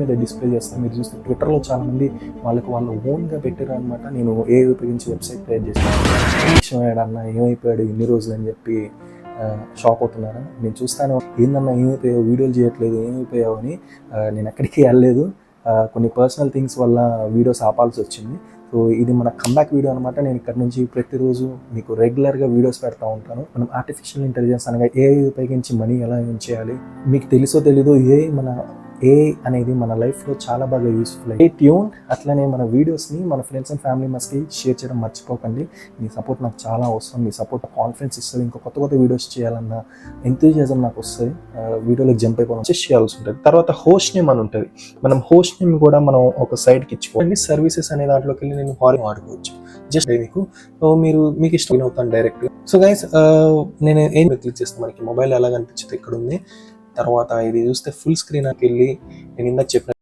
మీద డిస్ప్లే చేస్తాను మీరు చూస్తే ట్విట్టర్లో చాలామంది వాళ్ళకి వాళ్ళు ఓన్గా పెట్టారు అనమాట నేను ఏ ఉపయోగించి వెబ్సైట్ తయారు చేస్తాను ఏడన్నా ఏమైపోయాడు ఇన్ని రోజులు అని చెప్పి షాక్ అవుతున్నారా? నేను చూస్తాను. ఏందన్నా ఏమైపోయావు? వీడియోలు చేయట్లేదు ఏమైపోయావు అని నేను ఎక్కడికి వెళ్ళలేదు. కొన్ని పర్సనల్ థింగ్స్ వల్ల వీడియోస్ ఆపాల్సి వచ్చింది. సో ఇది మన కంబ్యాక్ వీడియో అనమాట నేను ఇక్కడ నుంచి ప్రతిరోజు మీకు రెగ్యులర్గా వీడియోస్ పెడతా ఉంటాను. మనం ఆర్టిఫిషియల్ ఇంటెలిజెన్స్ అనగా ఏ ఉపయోగించి మనీ ఎలా ఏం చేయాలి? మీకు తెలుసో తెలీదో ఏ మన ఏ అనేది మన లైఫ్లో చాలా బాగా యూస్ఫుల్ ఏ ట్యూన్ అట్లనే మన వీడియోస్ని మన ఫ్రెండ్స్ అండ్ ఫ్యామిలీ మెంబర్స్కి షేర్ చేయడం మర్చిపోకండి. మీ సపోర్ట్ నాకు చాలా అవసరం. మీ సపోర్ట్ కాన్ఫిడెన్స్ ఇస్తుంది. ఇంకా కొత్త కొత్త వీడియోస్ చేయాలన్న ఎంతూజియాజం నాకు వస్తుంది. వీడియోలో జంప్ అయిపోవడం వచ్చి చేయాల్సి ఉంటుంది. తర్వాత హోస్ట్ నేమ్ అని ఉంటుంది. మనం హోస్ట్ నేమ్ కూడా మనం ఒక సైడ్కి ఇచ్చుకోండి. సర్వీసెస్ అనే దాంట్లోకి వెళ్ళి నేను హారీ వాడుకోవచ్చు. జస్ట్ మీకు సో మీరు మీకు ఇష్టం అవుతాను డైరెక్ట్ సో గైస్ నేను ఏం క్లిక్ చేస్తాను మనకి మొబైల్ ఎలా కనిపించింది ఇక్కడ ఉంది. తర్వాత ఇది చూస్తే ఫుల్ స్క్రీన్ వెళ్ళి నేను ఇందాక చెప్పిన